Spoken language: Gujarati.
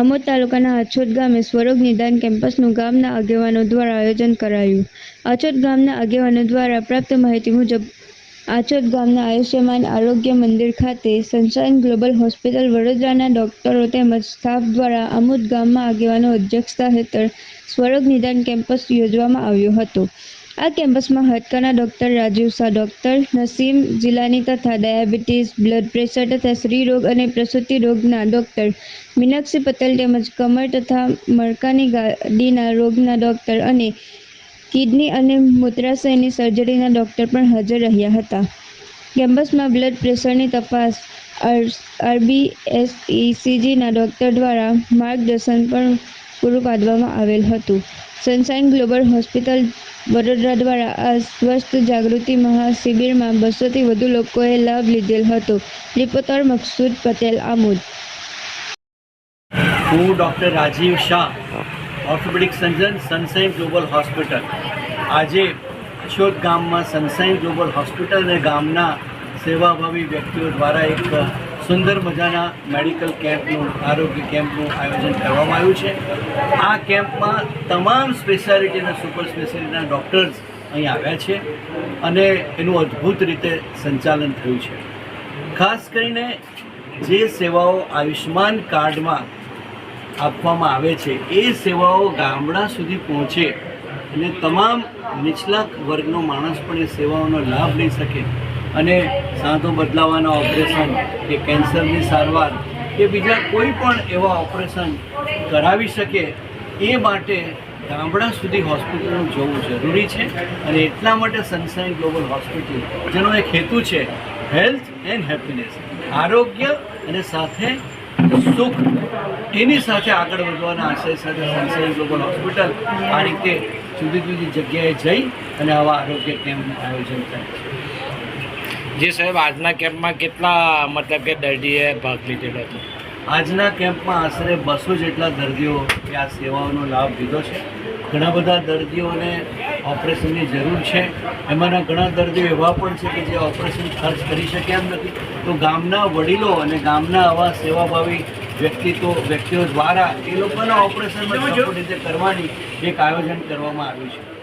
આમોદ તાલુકાના અછોદ ગામે સ્વરોગ નિદાન કેમ્પસનું ગામના આગેવાનો દ્વારા આયોજન કરાયું. અછોદ ગામના આગેવાનો દ્વારા પ્રાપ્ત માહિતી મુજબ આછોદ ગામના આયુષ્યમાન આરોગ્ય મંદિર ખાતે સનશાઇન ગ્લોબલ હોસ્પિટલ વડોદરાના ડોક્ટરો તેમજ સ્ટાફ દ્વારા આમોદ ગામમાં આગેવાનો અધ્યક્ષતા હેઠળ સ્વરોગ નિદાન કેમ્પસ યોજવામાં આવ્યો હતો. આ કેમ્પસમાં હાડકાના ડોક્ટર રાજીવ શાહ, ડોક્ટર નસીમ જિલ્લાની તથા ડાયાબિટીસ, બ્લડ પ્રેશર તથા સ્ત્રી રોગ અને પ્રસૂતિ રોગના ડોક્ટર મીનાક્ષી પટેલ તેમજ કમર તથા મણકાની ગાડીના રોગના ડોક્ટર અને કિડની અને મૂત્રાશયની સર્જરીના ડોક્ટર પણ હાજર રહ્યા હતા. કેમ્પસમાં બ્લડ પ્રેશરની તપાસ આરબીએસઈસીજીના ડોક્ટર દ્વારા માર્ગદર્શન પણ પૂરું પાડવામાં આવેલ હતું. સનશાઇન ગ્લોબલ હોસ્પિટલ વડોદરા દ્વારા આ સ્વસ્થ જાગૃતિ મહાશિબિરમાં બસોથી વધુ લોકોએ લાભ લીધેલ હતો. રિપોર્ટર મકસૂદ પટેલ, આમોદ. હું doctor Rajiv Shah orthopaedic surgeon Sunshine Global Hospital આજે અછોદ ગામમાં સનસાઇન ગ્લોબલ હોસ્પિટલ અને ગામના સેવાભાવી વ્યક્તિઓ દ્વારા એક સુંદર મજાના મેડિકલ કેમ્પનું, આરોગ્ય કેમ્પનું આયોજન કરવામાં આવ્યું છે. આ કેમ્પમાં તમામ સ્પેશિયાલિટી સુપર સ્પેશિયાલિટીના ડૉક્ટર્સ અહીં આવ્યા છે અને એનું અદ્ભુત રીતે સંચાલન થયું છે. ખાસ કરીને જે સેવાઓ આયુષ્યમાન કાર્ડમાં આપવામાં આવે છે, એ સેવાઓ ગામડા સુધી પહોંચે અને તમામ નીચલા વર્ગનો માણસ પણ એ સેવાઓનો લાભ લઈ શકે અને સાંધો બદલાવાના ઓપરેશન, કે કેન્સરની સારવાર, કે બીજા કોઈ પણ એવા ઓપરેશન કરાવી શકે, એ માટે ગામડા સુધી હોસ્પિટલનું જવું જરૂરી છે અને એટલા માટે સનસાઇન ગ્લોબલ હોસ્પિટલ, જેનો એક હેતુ છે હેલ્થ એન્ડ હેપીનેસ, આરોગ્ય અને સાથે સુખ, એની સાથે આગળ વધવાના આશય સાથે સનસાઇન ગ્લોબલ હોસ્પિટલ આ રીતે જુદી જુદી જગ્યાએ જઈ અને આવા આરોગ્ય કેમ્પનું આયોજન કરે છે. જી સાહેબ આજના કેમ્પમાં કેટલા મતલબ કે દર્દીએ ભાગ લીધેલો હતો? આજના કેમ્પમાં આશરે બસો જેટલા દર્દીઓ એ આ સેવાઓનો લાભ લીધો છે. ઘણા બધા દર્દીઓને ઓપરેશનની જરૂર છે. એમાંના ઘણા દર્દીઓ એવા પણ છે કે જે ઓપરેશન ખર્ચ કરી શકે એમ નથી. તો ગામના વડીલો અને ગામના આવા સેવાભાવી વ્યક્તિત્વ વ્યક્તિઓ દ્વારા એ લોકોના ઓપરેશન રીતે કરવાની એક આયોજન કરવામાં આવ્યું છે.